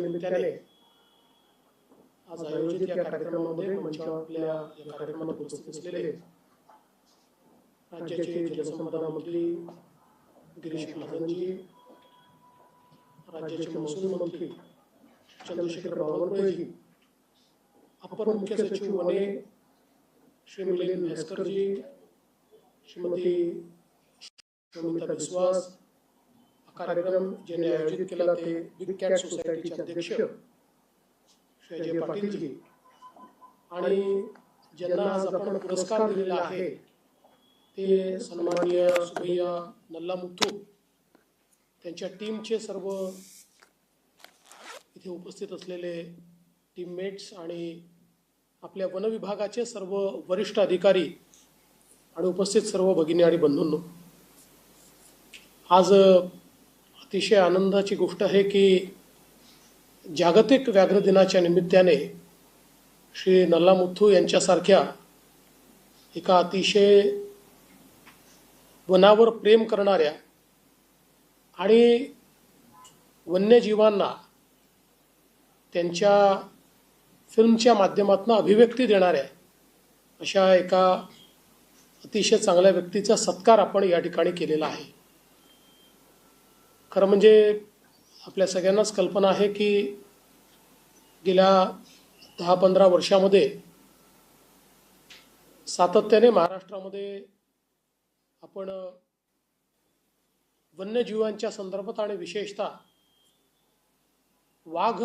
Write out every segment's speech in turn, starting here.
निमित्ताने आज आयोजित या कार्यक्रमामध्ये मंचावर या कार्यक्रमात उपस्थित असलेले राज्याचे जलसंपदा मंत्री गिरीश महाजनजी राज्याचे महसूल मंत्री चंद्रशेखर बावनकुळेजी अपर मुख्य सचिव वने श्री मिलिंद म्हैसकरजी श्रीमती शमिता विश्वास कार्यक्रम ज्यांनी आयोजित केला ते बिग कॅट सोसायटीचे अध्यक्ष अजय पाटीलजी आणि ज्यांना आज आपण पुरस्कार दिलेला आहे ते सन्माननीय सुभैया नल्लामुथू त्यांच्या टीमचे सर्व इथे उपस्थित असलेले टीममेट्स आणि आपल्या वन विभागाचे सर्व वरिष्ठ अधिकारी आणि उपस्थित सर्व भगिनी आणि बंधूंनो आज अतिशय आनंदाची गोष्ट आहे की जागतिक व्याघ्र दिनाच्या निमित्ताने श्री नल्लामुथू यांच्यासारख्या एका अतिशय वनावर प्रेम करणाऱ्या आणि वन्यजीवांना त्यांच्या फिल्मच्या माध्यमातून अभिव्यक्ती देणाऱ्या अशा एका अतिशय चांगल्या व्यक्तीचा सत्कार आपण या ठिकाणी केलेला आहे. खरं म्हणजे आपल्या सगळ्यांनाच कल्पना आहे की गेल्या दहा पंधरा वर्षामध्ये सातत्याने महाराष्ट्रामध्ये आपण वन्यजीवांच्या संदर्भात आणि विशेषतः वाघ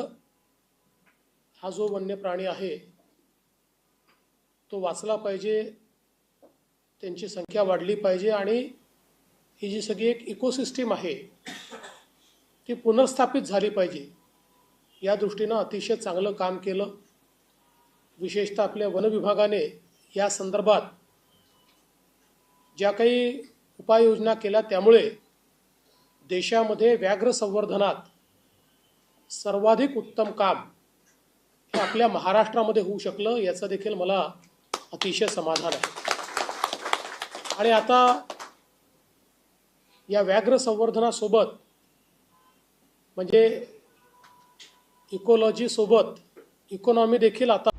हा जो वन्य प्राणी आहे तो वाचला पाहिजे त्यांची संख्या वाढली पाहिजे आणि ही जी सगळी एक इकोसिस्टीम आहे ती पुनर्स्थापित झाली पाहिजे. या दृष्टीनं अतिशय चांगलं काम केलं. विशेषतः आपल्या वन विभागाने या संदर्भात ज्या काही उपाययोजना केल्या त्यामुळे देशामध्ये व्याघ्र संवर्धनात सर्वाधिक उत्तम काम हे आपल्या महाराष्ट्रामध्ये होऊ शकलं याचं देखील मला अतिशय समाधान आहे. आणि आता या व्याघ्र संवर्धनासोबत म्हणजे इकोलॉजी सोबत इकॉनॉमी देखील आता